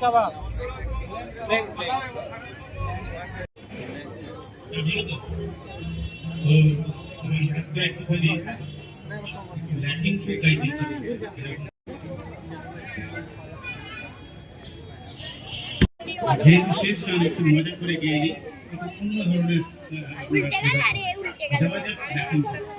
কাবাব plane plane যেহেতু শেষ গান একটু করে গিয়ে উল্টে গেল উল্টে গেল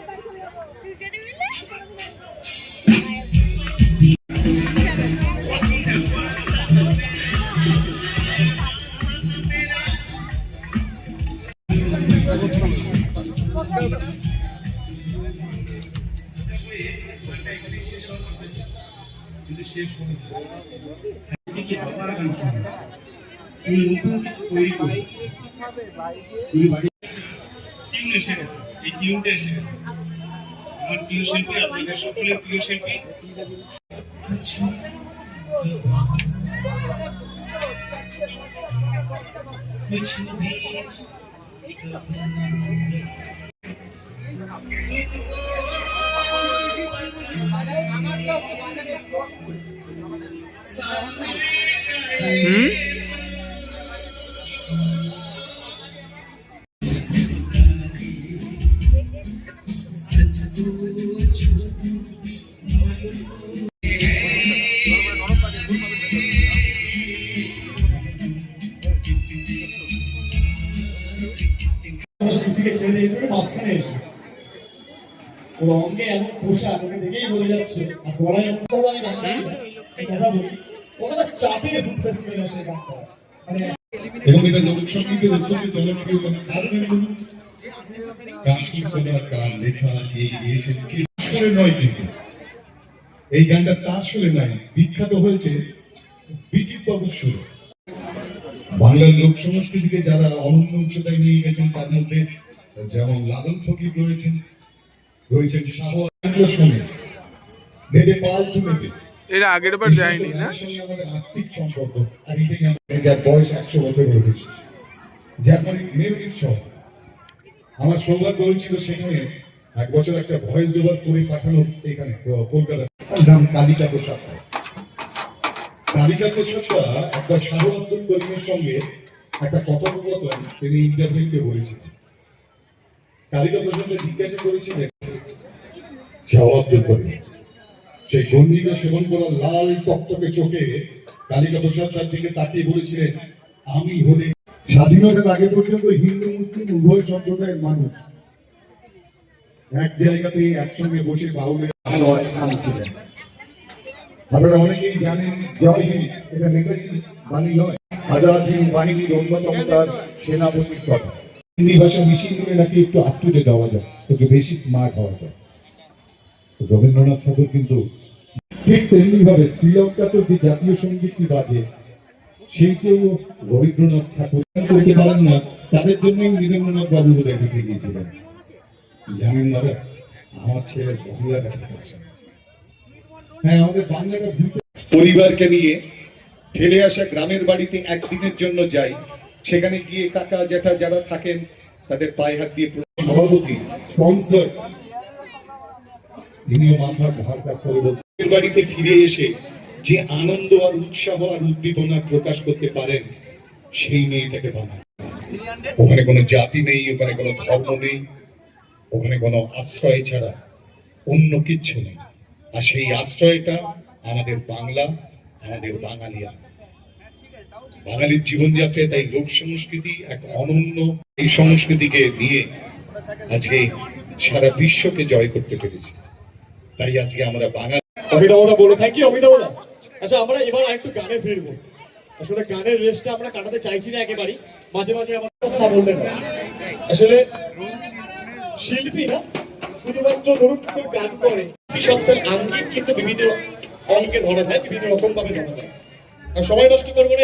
কিন্তু শেষ আবার তুমি নতুন কিছু তৈরি করো। তুমি বাড়ি এসে এই টিউনটা এসে আমার প্রিয় শিল্পী, আপনাদের সকলের প্রিয় শিল্পী। শিল্পীকে মাঝখানে এসে। ওর অঙ্গে এমন পোশাক ওকে দেখেই বোঝা যাচ্ছে। আর গলায় এমন আমি গান গাই এই কথা বলি। ওটা চাপের ফুড ফেস্টিভ্যালে এসে গান মানে এবং এটা লোকসঙ্গীতের অত্যন্ত জনপ্রিয় গান কারণ বলুন। কাশ্মীর সোনার গান লেখা কে গিয়েছেন কে আসলে নয় কিন্তু। এই গানটা তার সুরে নাই বিখ্যাত হয়েছে বিদ্যুৎ বাবুর সুরে বাংলার লোক সংস্কৃতিকে যারা অনন্য উচ্চতায় নিয়ে গেছেন তার মধ্যে যেমন লালন ফকির রয়েছেন রয়েছেন ভেদে পাল এর আগের বার যায়নি না? আত্মিক সম্পর্ক আর এটাই আমাদের যার বয়স একশো বছর গেছে জার্মানির মিউনিক শহর আমার সৌভাগ্য হয়েছিল সেখানে এক বছর একটা ভয়েস ওভার করে পাঠানো এখানে কলকাতা। নাম কালিকা প্রসাদ। কালিকা প্রসাদটা একবার শাহ আব্দুল করিমের সঙ্গে একটা কথোপকথন তিনি ইন্টারভিউতে বলেছিলেন। কালিকা সেই গন্ডিকা সেবন করা লাল টকটকে চোখে কালিকা প্রসাদ তার দিকে তাকিয়ে বলেছিলেন, আমি হলে স্বাধীনতার আগে পর্যন্ত হিন্দু, মুসলিম, উভয় সম্প্রদায়ের মানুষ এক জায়গাতে একসঙ্গে বসে বাউলের আপনারা অনেকেই জানেন, জয় হিন্দ, এটা নেতাজি বাণী নয়। আজাদ হিন্দ বাহিনীর অন্যতম তার সেনাপতির কথা হিন্দি ভাষা মিশিয়ে দিলে নাকি একটু আপ টু ডেট হওয়া যায়, একটু বেশি স্মার্ট হওয়া যায়। রবীন্দ্রনাথ ঠাকুর কিন্তু ঠিক তেমনি ভাবে শ্রীলঙ্কাতে যে জাতীয় সঙ্গীতটি বাজে, সেইকেও রবীন্দ্রনাথ ঠাকুর করতে পারেন না, তাদের জন্যই নীরেন্দ্রনাথ বাবু বোধহয় লিখে গিয়েছিলেন জানেন দাদা আমার ছেলে বাংলাটা হ্যাঁ আমাদের বাংলাটা পরিবারকে নিয়ে ফেলে আসা গ্রামের বাড়িতে একদিনের জন্য যাই সেখানে গিয়ে কাকা জ্যাঠা যারা থাকেন তাদের পায়ে হাত দিয়ে সভাপতি স্পন্সর তিনিও মাথার ভার কাজ করে বলছেন, "নিজের বাড়িতে ফিরে এসে যে আনন্দ আর উৎসাহ আর উদ্দীপনা প্রকাশ করতে পারেন সেই মেয়েটাকে বানান। ওখানে কোনো জাতি নেই ওখানে কোনো ধর্ম নেই ওখানে কোনো আশ্রয় ছাড়া অন্য কিচ্ছু নেই। আর সেই আশ্রয়টা আমাদের বাংলা আমাদের বাঙালিয়া বাঙালির জীবনযাত্রায় তাই লোক সংস্কৃতি এক অনন্য এই সংস্কৃতিকে নিয়ে আজকে সারা বিশ্বকে জয় করতে পেরেছি। তাই আজকে আমরা বাঙালি অমিতাভদা বলো। থ্যাংক ইউ অমিতাভদা আচ্ছা আমরা এবার আরেকটু গানে ফিরবো। আসলে গানের রেসটা আমরা কাটাতে চাইছি না একেবারেই। মাঝে মাঝে আমার কথা বলবেন না আসলে শিল্পী না, শুধুমাত্র ধরুন কেউ গান করে সত্ত্বের আঙ্গিক কিন্তু বিভিন্ন অঙ্গে ধরা যায়, বিভিন্ন রকম ভাবে ধরা যায়। আর সময় নষ্ট করব না